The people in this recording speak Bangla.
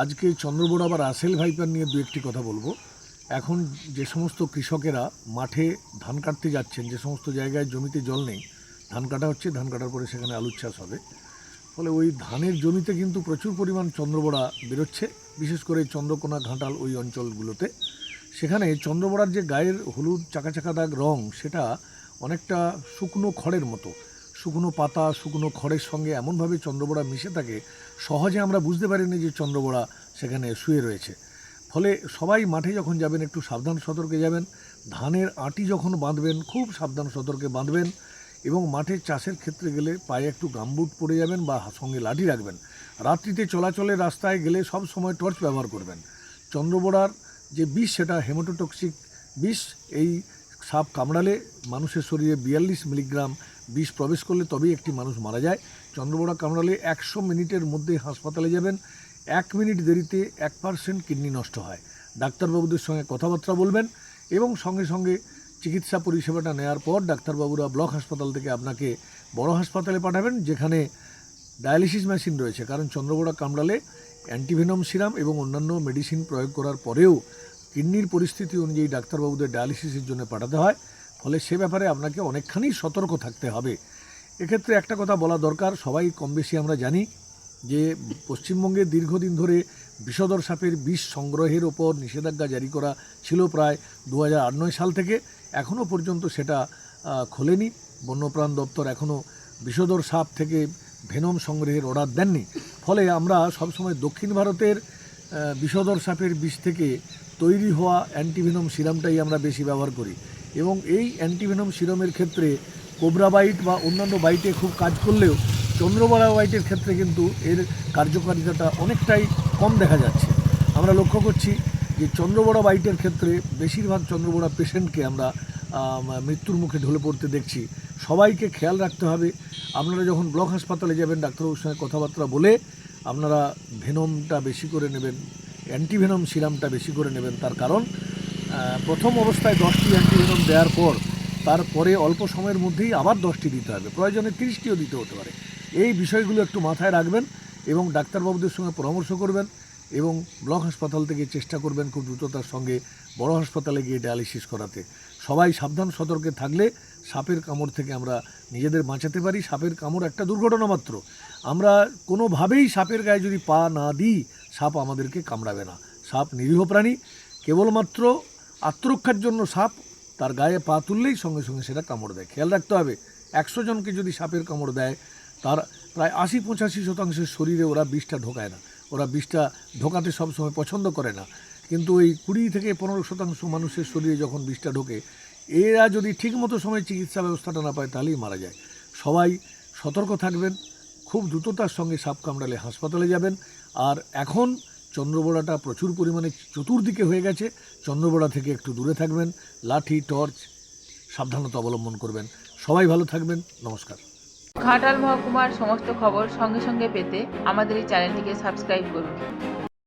আজকে চন্দ্রবোড়া বা রাসেল ভাইপার নিয়ে দু একটি কথা বলব। এখন যে সমস্ত কৃষকেরা মাঠে ধান কাটতে যাচ্ছেন, যে সমস্ত জায়গায় জমিতে জল নেই, ধান কাটা হচ্ছে, ধান কাটার পরে সেখানে আলুর চাষ হবে। ফলে ওই ধানের জমিতে কিন্তু প্রচুর পরিমাণ চন্দ্রবোড়া বেরোচ্ছে, বিশেষ করে চন্দ্রকোনা ঘাটাল ওই অঞ্চলগুলোতে। সেখানে চন্দ্রবোড়ার যে গায়ের হলুদ চাকা চাকা দাগ রং, সেটা অনেকটা শুকনো খড়ের মতো। শুকনো পাতা, শুকনো খড়ের সঙ্গে এমনভাবে চন্দ্রবোড়া মিশে থাকে, সহজে আমরা বুঝতে পারিনি যে চন্দ্রবোড়া সেখানে শুয়ে রয়েছে। ফলে সবাই মাঠে যখন যাবেন, একটু সাবধান সতর্কে যাবেন। ধানের আটি যখন বাঁধবেন, খুব সাবধান সতর্কে বাঁধবেন এবং মাঠে চাষের ক্ষেত্রে গেলে পায়ে একটু গামবুট পরে যাবেন বা সঙ্গে লাঠি রাখবেন। রাত্রিতে চলাচলের রাস্তায় গেলে সব সময় টর্চ ব্যবহার করবেন। চন্দ্রবোড়ার যে বিষ, সেটা হেমাটোটক্সিক বিষ। এই সাপ কামড়ালে মানুষের শরীরে বিয়াল্লিশ মিলিগ্রাম বিষ প্রবেশ করলে তবেই একটি মানুষ মারা যায়। চন্দ্রবোড়া কামড়ালে একশো মিনিটের মধ্যে হাসপাতালে যাবেন। এক মিনিট দেরিতে এক পার্সেন্ট কিডনি নষ্ট হয়। ডাক্তারবাবুদের সঙ্গে কথাবার্তা বলবেন এবং সঙ্গে সঙ্গে চিকিৎসা পরিষেবাটা নেওয়ার পর ডাক্তারবাবুরা ব্লক হাসপাতাল থেকে আপনাকে বড় হাসপাতালে পাঠাবেন, যেখানে ডায়ালিসিস মেশিন রয়েছে। কারণ চন্দ্রবোড়া কামড়ালে অ্যান্টিভেনম সিরাম এবং অন্যান্য মেডিসিন প্রয়োগ করার পরেও কিডনির পরিস্থিতি অনুযায়ী ডাক্তারবাবুদের ডায়ালিসিসের জন্য পাঠাতে হয়। ফলে সে ব্যাপারে আপনাকে অনেকখানি সতর্ক থাকতে হবে। এক্ষেত্রে একটা কথা বলা দরকার, সবাই কম বেশি আমরা জানি যে, পশ্চিমবঙ্গে দীর্ঘদিন ধরে বিষধর সাপের বিষ সংগ্রহের ওপর নিষেধাজ্ঞা জারি করা ছিল প্রায় দু সাল থেকে। এখনও পর্যন্ত সেটা খোলেনি। বন্যপ্রাণ দপ্তর এখনও বিষধর সাপ থেকে ভেনম সংগ্রহের অর্ডার দেননি। ফলে আমরা সবসময় দক্ষিণ ভারতের বিষধর সাপের বিষ থেকে তৈরি হওয়া অ্যান্টিভেনম সিরামটাই আমরা বেশি ব্যবহার করি। এবং এই অ্যান্টিভেনম সিরামের ক্ষেত্রে কোবরা বাইট বা অন্যান্য বাইটে খুব কাজ করলেও চন্দ্রবড়া বাইটের ক্ষেত্রে কিন্তু এর কার্যকারিতাটা অনেকটাই কম দেখা যাচ্ছে। আমরা লক্ষ্য করছি যে চন্দ্রবড়া বাইটের ক্ষেত্রে বেশিরভাগ চন্দ্রবড়া পেশেন্টকে আমরা মৃত্যুর মুখে ঢলে পড়তে দেখছি। সবাইকে খেয়াল রাখতে হবে। আপনারা যখন ব্লক হাসপাতালে যাবেন, ডাক্তারবাবুর সঙ্গে কথাবার্তা বলে আপনারা ভেনমটা বেশি করে নেবেন, অ্যান্টিভেনম সিরামটা বেশি করে নেবেন। তার কারণ প্রথম অবস্থায় দশটি অ্যান্টিভেনম দেওয়ার পর, তারপরে অল্প সময়ের মধ্যেই আবার দশটি দিতে হবে। প্রয়োজনে তিরিশটিও দিতে হতে পারে। এই বিষয়গুলো একটু মাথায় রাখবেন এবং ডাক্তারবাবুদের সঙ্গে পরামর্শ করবেন এবং ব্লক হাসপাতাল থেকে চেষ্টা করবেন খুব দ্রুততার সঙ্গে বড় হাসপাতালে গিয়ে ডায়ালিসিস করাতে। সবাই সাবধান, সতর্কে থাকলে সাপের কামড় থেকে আমরা নিজেদের বাঁচাতে পারি। সাপের কামড় একটা দুর্ঘটনা মাত্র। আমরা কোনোভাবেই সাপের গায়ে যদি পা না দিই, সাপ আমাদেরকে কামড়াবে না। সাপ নিরীহ প্রাণী। কেবলমাত্র আত্মরক্ষার জন্য সাপ তার গায়ে পা তুললেই সঙ্গে সঙ্গে সেটা কামড় দেয়। খেয়াল রাখতে হবে, একশো জনকে যদি সাপের কামড় দেয়, তার প্রায় আশি পঁচাশি শতাংশের শরীরে ওরা বিষটা ঢোকায় না। ওরা বিষটা ঢোকাতে সবসময় পছন্দ করে না। কিন্তু ওই কুড়ি থেকে পনেরো শতাংশ মানুষের শরীরে যখন বিষটা ঢোকে, এরা যদি ঠিকমতো সময় চিকিৎসা ব্যবস্থাটা না পায়, তাহলেই মারা যায়। সবাই সতর্ক থাকবেন, খুব দ্রুততার সঙ্গে সাপ কামড়ালে হাসপাতালে যাবেন। আর এখন চন্দ্রবোড়াটা প্রচুর পরিমাণে চতুর্দিকে হয়ে গেছে। চন্দ্রবোড়া থেকে একটু দূরে থাকবেন, লাঠি, টর্চ সাবধানতা অবলম্বন করবেন। সবাই ভালো থাকবেন, নমস্কার। ঘাটাল মহকুমার সমস্ত খবর সঙ্গে সঙ্গে পেতে আমাদের এই চ্যানেলটিকে সাবস্ক্রাইব করুন।